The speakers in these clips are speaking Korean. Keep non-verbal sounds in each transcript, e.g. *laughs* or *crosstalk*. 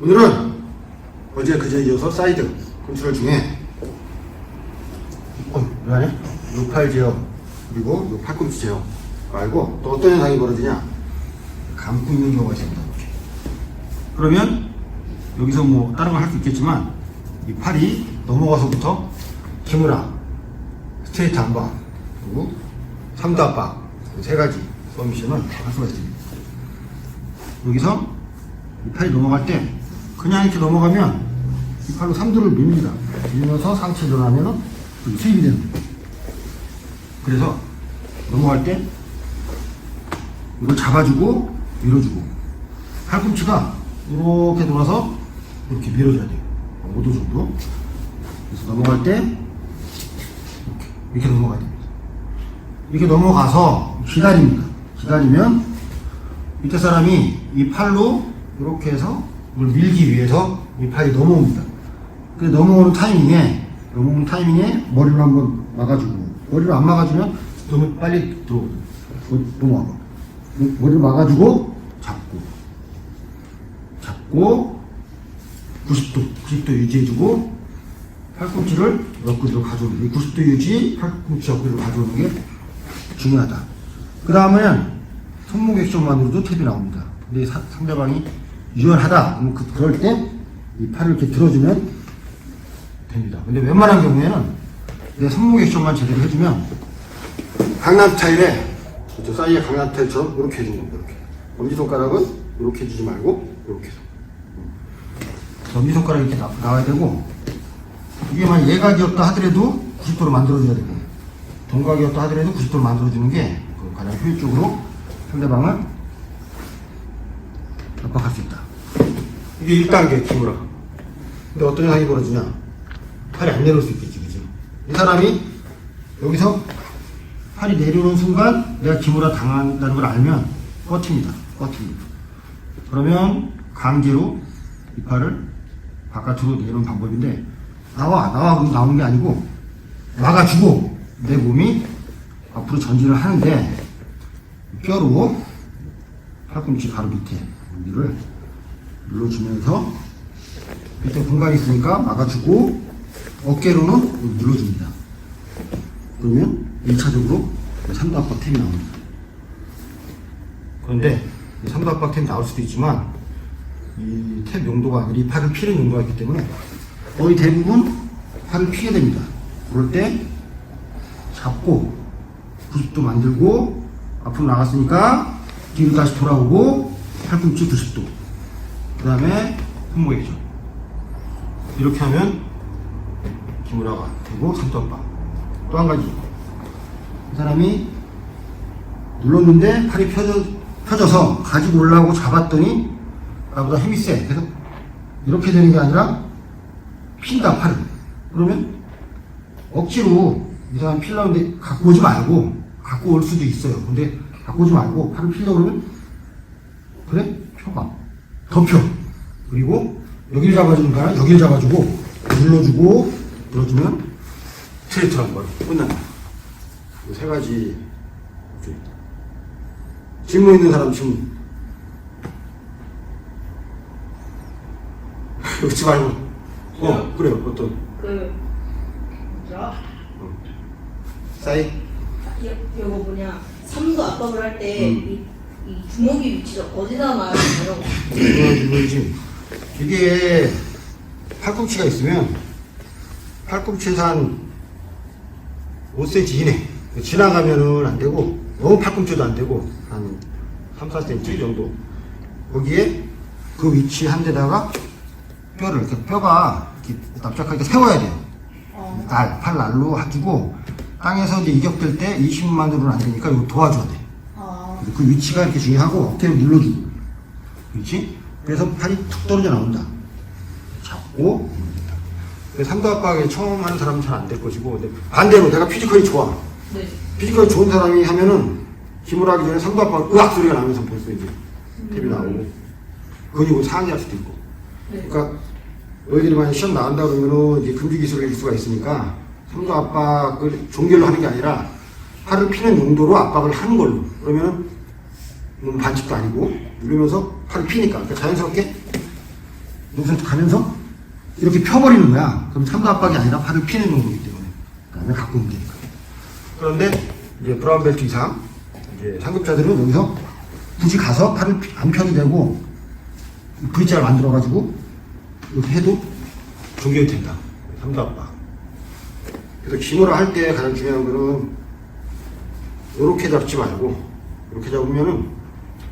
오늘은 어제 그제 이어서 사이드 컨트롤 중에 어, 왜? 요팔 제어 그리고 요 팔꿈치 제어 말고 또 어떤 현상이 벌어지냐? 감고 있는 경우가 있습니다. 그러면 여기서 뭐 다른 걸 할 수 있겠지만 이 팔이 넘어가서부터 기무라 스트레이트 안박 그리고 삼두 압박 그세 가지 서미션을 할 수가 있습니다. 여기서 이 팔이 넘어갈 때 그냥 이렇게 넘어가면 이 팔로 삼두를 밀립니다. 밀면서 상체 여기 수입이 되는. 그래서 넘어갈 때 이걸 잡아주고 밀어주고 팔꿈치가 이렇게 돌아서 이렇게 밀어줘야 돼요. 5도 정도. 그래서 넘어갈 때 이렇게, 이렇게 넘어가야 됩니다. 이렇게 넘어가서 기다립니다. 기다리면 밑에 사람이 이 팔로 이렇게 해서 이걸 밀기 위해서 이 팔이 넘어옵니다. 그 넘어오는 타이밍에 넘어오는 타이밍에 머리를 한번 막아주고 머리를 안 막아주면 너무 빨리 들어오거든요. 어, 넘어와봐. 머리를 막아주고 잡고 잡고 90도 90도 유지해주고 팔꿈치를 옆구리로 가져오는 이 90도 유지 팔꿈치 옆구리로 가져오는 게 중요하다. 그 다음에는 손목 액션만으로도 탭이 나옵니다. 근데 사- 상대방이 유연하다. 그, 그럴 때 이 팔을 이렇게 들어주면 됩니다. 근데 웬만한 경우에는 내 손목 액션만 제대로 해주면 강남 스타일에 저 사이에 강남 스타일처럼 이렇게 해주는 겁니다. 이렇게. 엄지손가락은 이렇게 해주지 말고 이렇게 해서. 엄지손가락이 이렇게 나, 나와야 되고 이게 만약 예각이었다 하더라도 90도로 만들어줘야 되고 동각이었다 하더라도 90도로 만들어주는 게그 가장 효율적으로 상대방을 압박할 수 있다. 이게 1단계 기무라. 근데 어떤 현상이 벌어지냐? 팔이 안 내려올 수 있겠지, 그죠? 이 사람이 여기서 팔이 내려오는 순간 내가 기무라 당한다는 걸 알면 뻗힙니다. 뻗힙니다. 그러면 강제로 이 팔을 바깥으로 내려오는 방법인데 나와 나와 그럼 나오는 게 아니고 막아주고 내 몸이 앞으로 전진을 하는데 뼈로 팔꿈치 바로 밑에 여기를 눌러주면서 밑에 공간이 있으니까 막아주고 어깨로는 눌러줍니다. 그러면 1차적으로 3도 압박 템이 나옵니다. 그런데 3도 압박 템이 나올 수도 있지만 이 탭 용도가 이 팔을 피는 용도가 있기 때문에 거의 대부분 팔을 피게 됩니다. 그럴 때 잡고 90도 만들고 앞으로 나갔으니까 뒤로 다시 돌아오고 팔꿈치 90도 그 다음에 손목이죠. 이렇게 하면 기무라가 되고 삼도압박 또한 가지. 이 사람이 눌렀는데 팔이 펴져, 펴져서 가지고 올라오고 잡았더니 나보다 힘이 세. 그래서 이렇게 되는 게 아니라 핀다 팔을. 그러면 억지로 이 사람 필라는데 갖고 오지 말고 갖고 올 수도 있어요. 근데 갖고 오지 말고 팔을 필려 그러면 그래? 펴봐. 더 펴. 그리고 여기를 잡아주는 거야 여기를 잡아주고 눌러주고 눌러주면 스트레이트 한번 끝난다. 이세 가지. 질문 있는 사람 질문. *laughs* 웃지 말고. 어 그래요 어떤 그 뭐죠? 사이 이- 이거 뭐냐 삼도 압박을 할 때 음. 이 이 주먹이 위치가 어디다 놔야 되나요? 중요한 질문이지. 이게 팔꿈치가 있으면 팔꿈치에서 한 5cm 이내 지나가면은 안 되고 너무 팔꿈치도 안 되고 한 3, 4cm 정도 거기에 그 위치 한 데다가 뼈를 이렇게 뼈가 이렇게 납작하게 세워야 돼요. 어, 날, 팔 날로 해주고 땅에서 이제 이격될 때 20만으로는 안 되니까 이거 도와줘야 돼. 아, 그 위치가 이렇게 중요하고 어깨를 눌러주고 그렇지? 그래서 팔이 툭 떨어져 나온다. 잡고. 삼도 압박에 처음 하는 사람은 잘 안 될 것이고 근데 반대로 내가 피지컬이 좋아. 네. 피지컬이 좋은 사람이 하면은 힘을 하기 전에 삼도 압박 으악 소리가 나면서 벌써 이제 탭이 나오고 근육을 상기할 수도 있고. 네. 그러니까 너희들이 만약 시험 나간다 그러면은 이제 금기 기술을 일 수가 있으니까 삼도 압박을 종결로 하는 게 아니라 팔을 피는 용도로 압박을 하는 걸로. 그러면은 음, 반칙도 아니고 누르면서 팔을 피니까 그러니까 자연스럽게 여기서 가면서 이렇게 펴버리는 거야. 그럼 삼도 압박이 아니라 팔을 피는 정도이기 때문에. 그다음에 갖고 오면 되니까. 그런데 이제 브라운 벨트 이상 이제 상급자들은 여기서 굳이 가서 팔을 피- 안 펴도 되고 V자를 만들어가지고 이렇게 해도 적용이 된다. 삼도 압박. 그래서 기모를 할 때 가장 중요한 거는 이렇게 잡지 말고 이렇게 잡으면은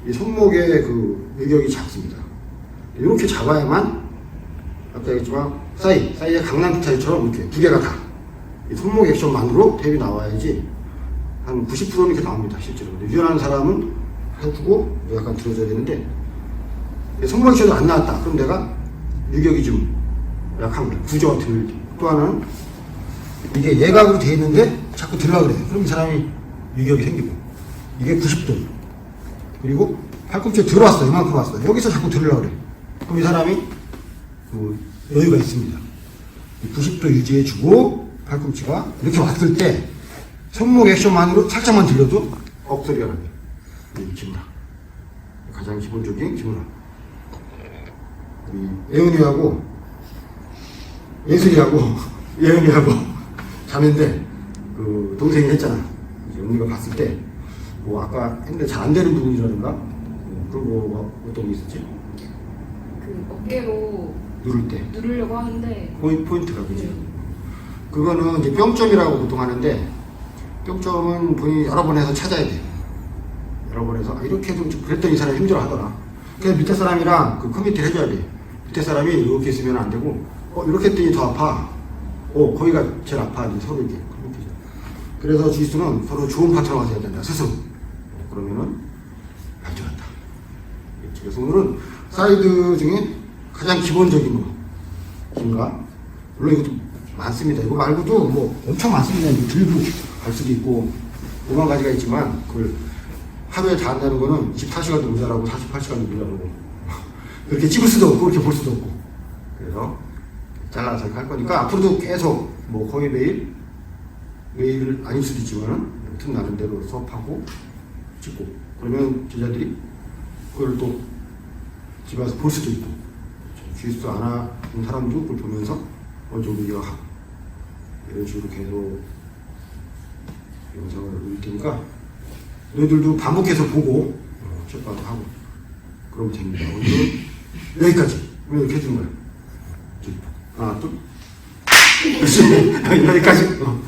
이 손목의 그 유격이 작습니다. 이렇게 잡아야만 아까 얘기했지만 사이, 사이의 강남 스타일처럼 이렇게 두 개가 다. 이 손목 액션만으로 탭이 나와야지 한 90%는 이렇게 나옵니다, 실제로. 유연한 사람은 해주고 약간 들어줘야 되는데 손목 액션이 안 나왔다. 그럼 내가 유격이 좀 거야. 구조가 들. 또 하나는 이게 예각으로 돼 있는데 자꾸 들라 그래. 그럼 이 사람이 유격이 생기고 이게 90도. 그리고 팔꿈치에 들어왔어. 이만큼 왔어. 여기서 자꾸 들으려고 그래. 그럼 이 사람이 그 여유가 있습니다. 90도 유지해주고 팔꿈치가 이렇게 왔을 때 손목 액션만으로 살짝만 들려도 납니다. 이 기문화. 가장 기본적인 기문화. 우리 예은이하고 예술이하고 *laughs* 예은이하고 자매인데 그 동생이 했잖아. 이제 언니가 봤을 때 뭐 아까 했는데 잘 안 되는 부분이라든가 뭐 그런 거뭐 어떤 게 있었지? 그 어깨로 누를 때 누르려고 하는데 포인, 포인트가 그지. 그거는 이제 뿅점이라고 보통 하는데 뿅점은 본인이 여러 번 해서 찾아야 돼. 여러 번 해서 아, 이렇게 좀 그랬더니 이 사람이 힘들어 하더라. 그래서 밑에 사람이랑 그 커뮤니티를 해줘야 돼. 밑에 사람이 이렇게 있으면 안 되고 어 이렇게 했더니 더 아파. 어 거기가 제일 아파 이제 서로 이게 커뮤니티죠. 그래서 지수는 서로 좋은 파트너가 돼야 된다. 스승. 그러면은 발전한다. 그래서 오늘은 사이드 중에 가장 기본적인 거. 인가? 물론 이것도 많습니다. 이거 말고도 뭐 엄청 많습니다. 들고 갈 수도 있고 5만 가지가 있지만 그걸 하루에 다 한다는 거는 24시간도 모자라고 48시간도 모자라고 *laughs* 그렇게 찍을 수도 없고 그렇게 볼 수도 없고 그래서 잘라서 할 거니까 앞으로도 계속 뭐 거의 매일 매일 아닐 수도 있지만은 틈 나는 대로 수업하고 찍고 그러면 제자들이 그걸 또 집에 와서 볼 수도 있고 주짓수 안 하는 사람도 그걸 보면서 어느 정도 이해하고 이런 식으로 계속 영상을 올릴 테니까 너희들도 반복해서 보고 어, 책방도 하고. 그러면 됩니다. 오늘은 여기까지. 오늘 해주는 거예요. 하나 둘. *laughs* 그렇지 여기까지. 어.